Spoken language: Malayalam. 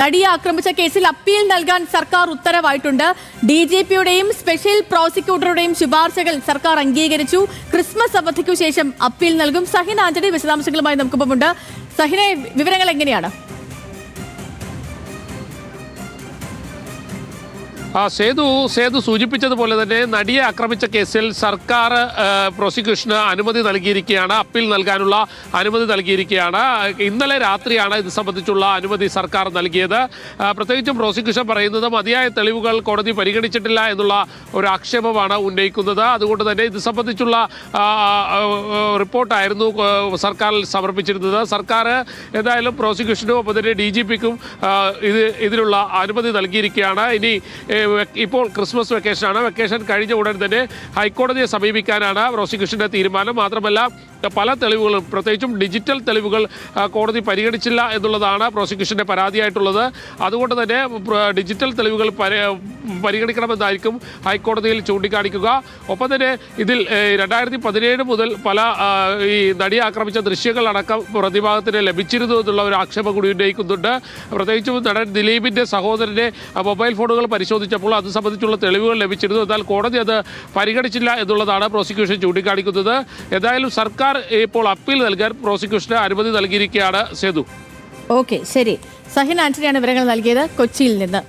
നടിയെ ആക്രമിച്ച കേസിൽ അപ്പീൽ നൽകാൻ സർക്കാർ ഉത്തരവായിട്ടുണ്ട്. ഡി ജി പിയുടെയും സ്പെഷ്യൽ പ്രോസിക്യൂട്ടറുടെയും ശുപാർശകൾ സർക്കാർ അംഗീകരിച്ചു. ക്രിസ്മസ് അവധിക്കു ശേഷം അപ്പീൽ നൽകും. സഹിൻ ആന്റണി വിശദാംശങ്ങളുമായി നമുക്കൊപ്പമുണ്ട് സഹിനെ വിവരങ്ങൾ എങ്ങനെയാണ്? ആ സേതു സേതു സൂചിപ്പിച്ചതുപോലെ തന്നെ നടിയെ ആക്രമിച്ച കേസിൽ സർക്കാർ പ്രോസിക്യൂഷന് അനുമതി നൽകിയിരിക്കുകയാണ് അപ്പീൽ നൽകാനുള്ള അനുമതി നൽകിയിരിക്കുകയാണ്. ഇന്നലെ രാത്രിയാണ് ഇത് സംബന്ധിച്ചുള്ള അനുമതി സർക്കാർ നൽകിയത്. പ്രത്യേകിച്ചും പ്രോസിക്യൂഷൻ പറയുന്നത് മതിയായ തെളിവുകൾ കോടതി പരിഗണിച്ചിട്ടില്ല എന്നുള്ള ഒരു ആക്ഷേപമാണ് ഉന്നയിക്കുന്നത്. അതുകൊണ്ട് തന്നെ ഇത് സംബന്ധിച്ചുള്ള റിപ്പോർട്ടായിരുന്നു സർക്കാരിൽ സമർപ്പിച്ചിരുന്നത്. സർക്കാർ എന്തായാലും പ്രോസിക്യൂഷനും ഒപ്പം തന്നെ ഡി ജി പിക്കും ഇത് ഇതിനുള്ള അനുമതി നൽകിയിരിക്കുകയാണ്. ഇനി ഇപ്പോൾ ക്രിസ്മസ് വെക്കേഷനാണ്. വെക്കേഷൻ കഴിഞ്ഞ ഉടൻ തന്നെ ഹൈക്കോടതിയെ സമീപിക്കാനാണ് പ്രോസിക്യൂഷന്റെ തീരുമാനം. മാത്രമല്ല പല തെളിവുകളും പ്രത്യേകിച്ചും ഡിജിറ്റൽ തെളിവുകൾ കോടതി പരിഗണിച്ചില്ല എന്നുള്ളതാണ് പ്രോസിക്യൂഷന്റെ പരാതിയായിട്ടുള്ളത്. അതുകൊണ്ട് തന്നെ ഡിജിറ്റൽ തെളിവുകൾ പരി- പരിഗണിക്കണമെന്നായിരിക്കും ഹൈക്കോടതിയിൽ ചൂണ്ടിക്കാണിക്കുക. ഒപ്പം തന്നെ ഇതിൽ രണ്ടായിരത്തി പതിനേഴ് മുതൽ പല ഈ നടിയെ ആക്രമിച്ച ദൃശ്യങ്ങളടക്കം പ്രതിഭാഗത്തിന് ലഭിച്ചിരുന്നു എന്നുള്ള ഒരു ആക്ഷേപം കൂടി ഉന്നയിക്കുന്നുണ്ട്. പ്രത്യേകിച്ചും നടൻ ദിലീപിന്റെ സഹോദരന്റെ മൊബൈൽ ഫോണുകൾ പരിശോധിച്ചപ്പോൾ അത് സംബന്ധിച്ചുള്ള തെളിവുകൾ ലഭിച്ചിരുന്നു. എന്നാൽ കോടതി അത് പരിഗണിച്ചില്ല എന്നുള്ളതാണ് പ്രോസിക്യൂഷൻ ചൂണ്ടിക്കാണിക്കുന്നത്. ഏതായാലും സർക്കാർ ഇപ്പോൾ അപ്പീൽ നൽകാൻ പ്രോസിക്യൂഷന് അനുമതി നൽകിയിരിക്കുകയാണ് സേതു. ഓക്കെ ശരി. സഹിൻ ആന്റണിയാണ് വിവരങ്ങൾ നൽകിയത് കൊച്ചിയിൽ നിന്ന്.